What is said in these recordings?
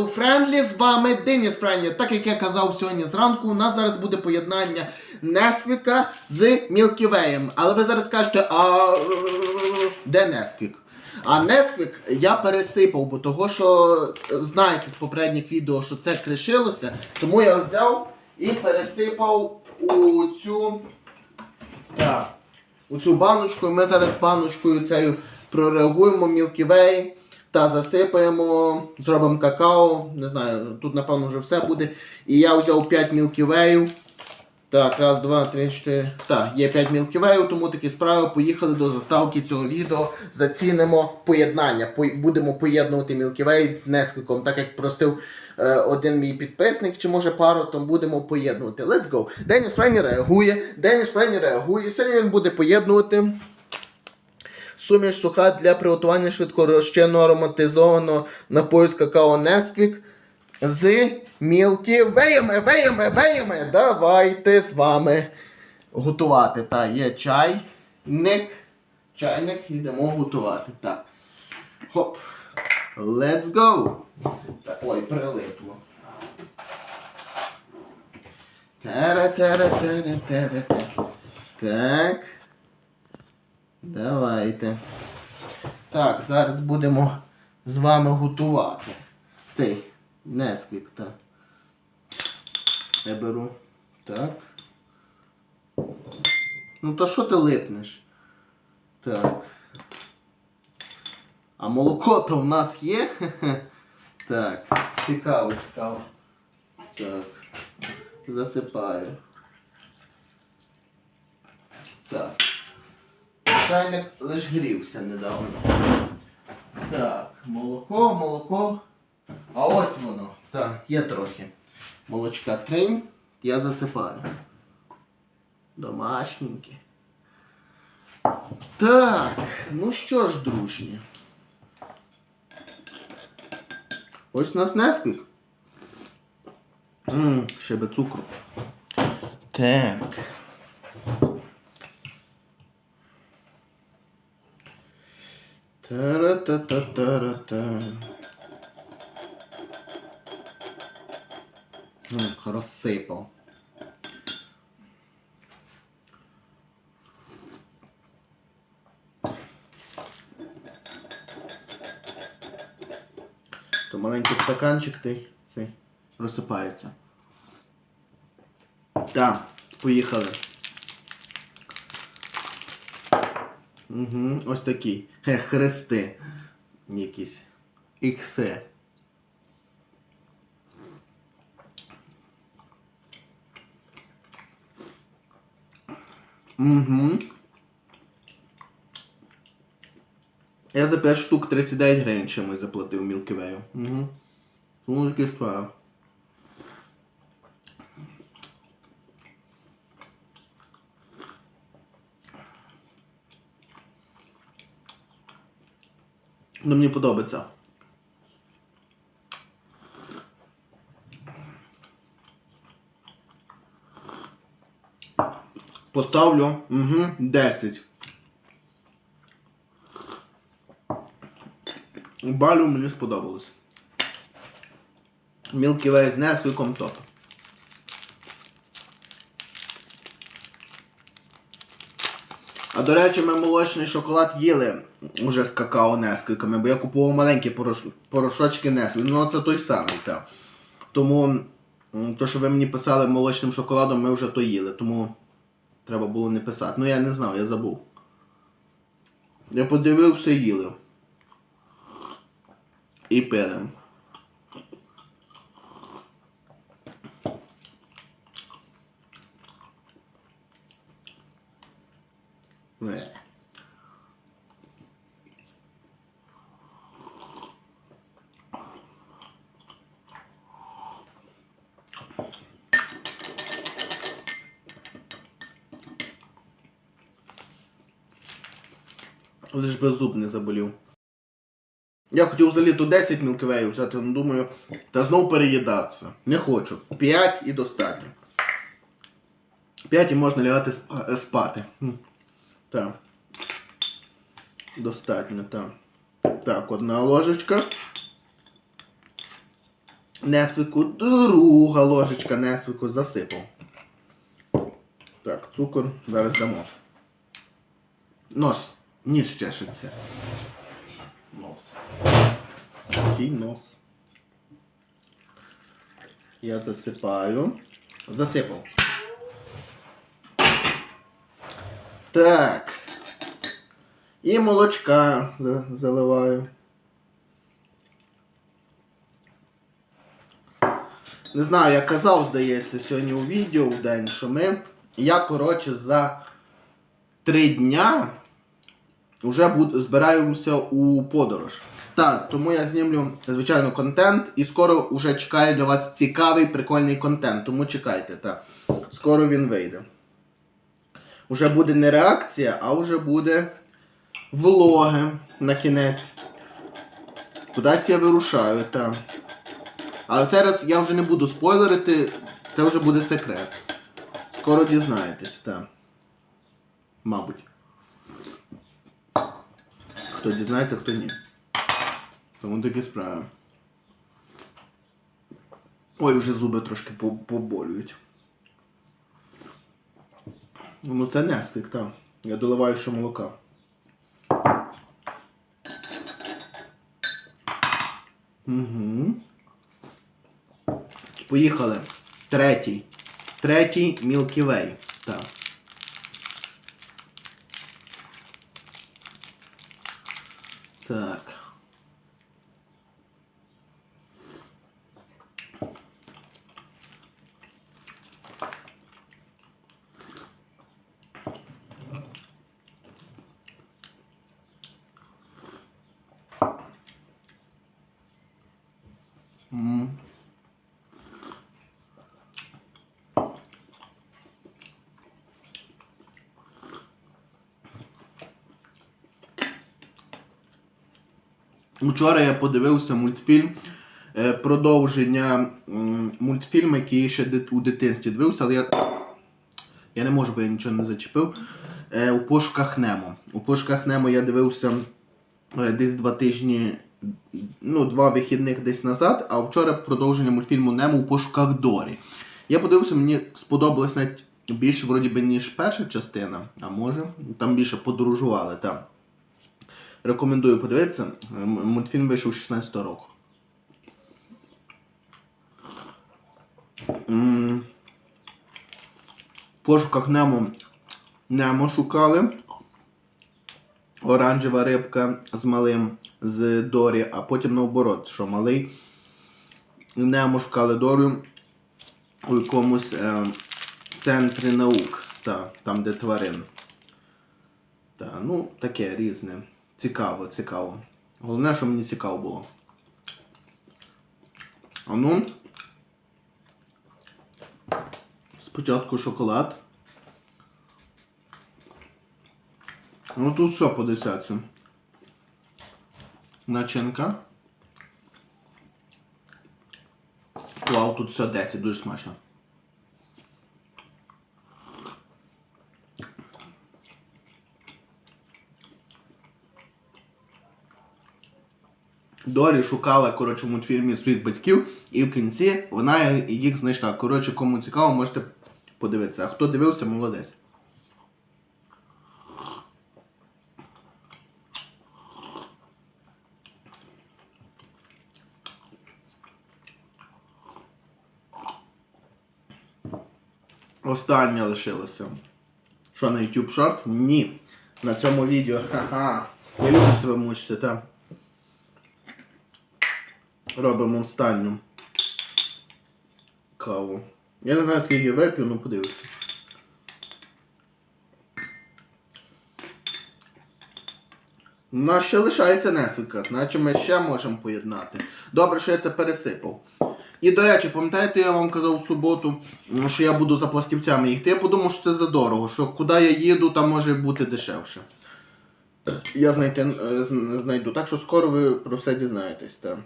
Hello Friendly, з вами Деніс Френлі. Так як я казав сьогодні зранку, у нас зараз буде поєднання Несвіка з Way. Але ви зараз скажете, а де Несквік? А Несквік я пересипав, бо того, що е, знаєте з попередніх відео, що це кришилося, тому я взяв і пересипав у цю. Так, у цю баночку. Ми зараз баночкою цією прореагуємо Way та засипаємо, зробимо какао. Не знаю, тут напевно вже все буде. І я взяв 5 Milky Way. Так, раз, два, три, чотири. Так, є 5 Milky Way, тому такі справи. Поїхали до заставки цього відео. Зацінимо поєднання. Будемо поєднувати Way з Несквіком, так як просив е, один мій підписник, чи може пару, то будемо поєднувати. Let's go. Деніс Френі реагує. Деніс Френі реагує. Сьогодні він буде поєднувати. Суміш суха для приготування швидкорозчинного ароматизованого напою з какао Несквік з мілкі веями, веями, веями. Давайте з вами готувати. Та є чайник. Чайник йдемо готувати. Так. Хоп. Let's go. Так, ой, прилипло. Тара-тара-тара-тара-тара. Так. Давайте. Так, зараз будемо з вами готувати. Цей Несквік, так. Я беру. Так. Ну то що ти липнеш? Так. А молоко то в нас є? Так, цікаво, цікаво. Так. Засипаю. Так. Чайник лиш грівся недавно. Так, молоко, молоко. А ось воно. Так, є трохи. Молочка тринь, я засипаю. Домашненьке. Так, ну що ж, дружні. Ось у нас несквік. Ще би цукру. Так. Та-ра-та-та-та-ра-та. Розсипав. То маленький стаканчик той цей розсипається. Так, поїхали. Угу, ось такі. Хе, хрести. Якісь. Іксе. Угу. Я за 5 штук 39 гривень чимось заплатив Way. Угу. Тому такі справи. Ну, мені подобається. Поставлю угу, 10. Балю мені сподобалось. Milky Way з Несвіком топ. А до речі, ми молочний шоколад їли уже з какао Несквіками, бо я купував маленькі порош... порошочки Несквік. Ну це той самий, так. Тому то, що ви мені писали молочним шоколадом, ми вже то їли, тому треба було не писати. Ну я не знав, я забув. Я подивився їли. І пили. Лиш би зуб не заболів. Я хотів взагалі то 10 мілквеїв взяти, але думаю, та знов переїдатися. Не хочу. 5 і достатньо. 5 і можна лягати спати. Так. Достатньо, так. Так, одна ложечка. Несвику, друга ложечка несвику засипав. Так, цукор зараз дамо. Нос. Ніж чешеться. Нос. Такий нос. Я засипаю. Засипав. Так. І молочка заливаю. Не знаю, я казав, здається, сьогодні у відео в день, що ми. Я, коротше, за три дня вже буд, збираємося у подорож. Так, тому я знімлю, звичайно, контент і скоро вже чекаю для вас цікавий, прикольний контент. Тому чекайте, так. Скоро він вийде. Уже буде не реакція, а вже буде влоги на кінець. Кудись я вирушаю, так. Але зараз я вже не буду спойлерити, це вже буде секрет. Скоро дізнаєтесь, так. Мабуть. Хто дізнається, хто ні. Тому такі справи. Ой, вже зуби трошки поболюють. Ну це нестик, так. Я доливаю ще молока. Угу. Поїхали. Третій. Третій Milky Way. Так. Так. М. Вчора я подивився мультфільм. е, Продовження мультфільму, який ще у дитинстві дивився, але я, я не можу, бо я нічого не зачепив. Е, У пошуках Немо. У пошуках Немо я дивився е, десь два тижні, ну, два вихідних десь назад, а вчора продовження мультфільму Немо у пошуках Дорі. Я подивився, мені сподобалось навіть більше, вроді би, ніж перша частина, а може, там більше подорожували. Там. Рекомендую подивитися. Мультфільм вийшов 16 року. В пошуках Немо Немо шукали. Оранжева рибка з малим з Дорі, а потім наоборот, що малий. Немо шукали Дорю у якомусь е, центрі наук, та, там, де тварин. Та, ну, таке різне. Цікаво, цікаво. Головне, що мені цікаво було. А ну. Спочатку шоколад. Ну тут все по десятці. Начинка. Вау, тут все 10, дуже смачно. Дорі шукала коротше, в мультфільмі своїх батьків, і в кінці вона їх знайшла. Коротше, кому цікаво, можете подивитися. А хто дивився, молодець. Остання лишилося. Що на YouTube Short? Ні. На цьому відео. Ха-ха. Я люблю себе мучити, так. Робимо останню каву. Я не знаю, скільки вип'ю, ну подивлюся. У нас ще лишається несвідка, значить ми ще можемо поєднати. Добре, що я це пересипав. І до речі, пам'ятаєте, я вам казав в суботу, що я буду за пластівцями їхати. Я подумав, що це задорого, що куди я їду, там може бути дешевше. Я знайти, е, знайду. Так що скоро ви про все дізнаєтесь. Так,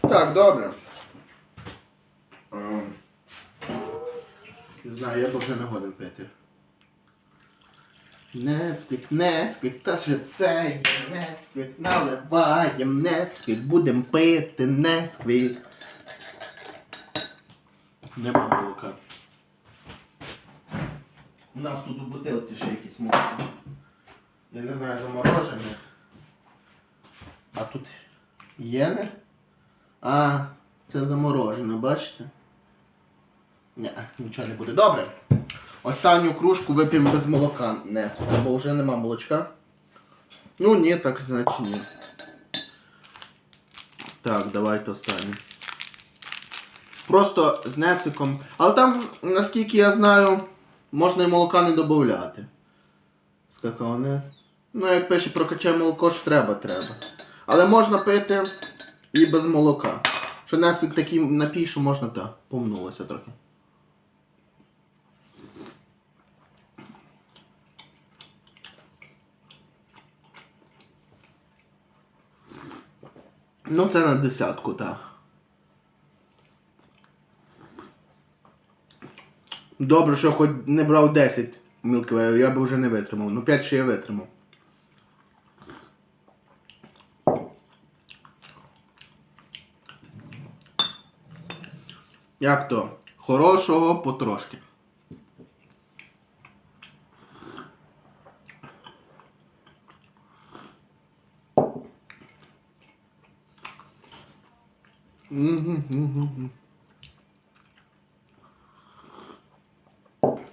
так добре. Ем, Не знаю, я вже не годен пити. Несквік, несквік, та же це є несквік, наливаєм несквік, будем пити несквік. Нема молока. У нас тут у бутилці ще якісь молоко. Я не знаю, заморожене. А тут є не? А, це заморожене, бачите? Ні, нічого не буде. Добре. Останню кружку вип'ємо без молока. Не, бо вже нема молочка. Ну ні, так значить ні. Так, давайте останню. Просто з несвиком. Але там, наскільки я знаю, можна і молока не додати. З какао не. Ну, як пише прокачай молоко ж треба, треба. Але можна пити і без молока. Що несвік такий напій, що можна так, помнулося трохи. Ну, це на десятку, так. Добре, що хоч не брав 10 Milky Way, я б вже не витримав. Ну 5 ще я витримав. Як то? Хорошого потрошки.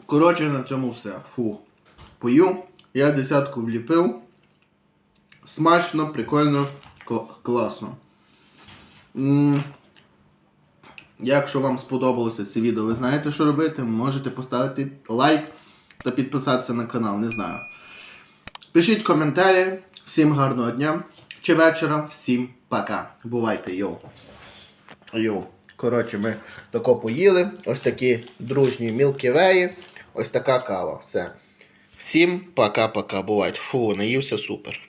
Коротше, на цьому все. Фу. Пою. Я десятку вліпив. Смачно, прикольно, класно. Якщо вам сподобалося це відео, ви знаєте, що робити. Можете поставити лайк та підписатися на канал, не знаю. Пишіть коментарі. Всім гарного дня чи вечора. Всім пока. Бувайте, йоу. Йо. Коротше, ми тако поїли. Ось такі дружні мілківеї. Ось така кава. Все. Всім пока-пока. Бувайте. Фу, наївся супер.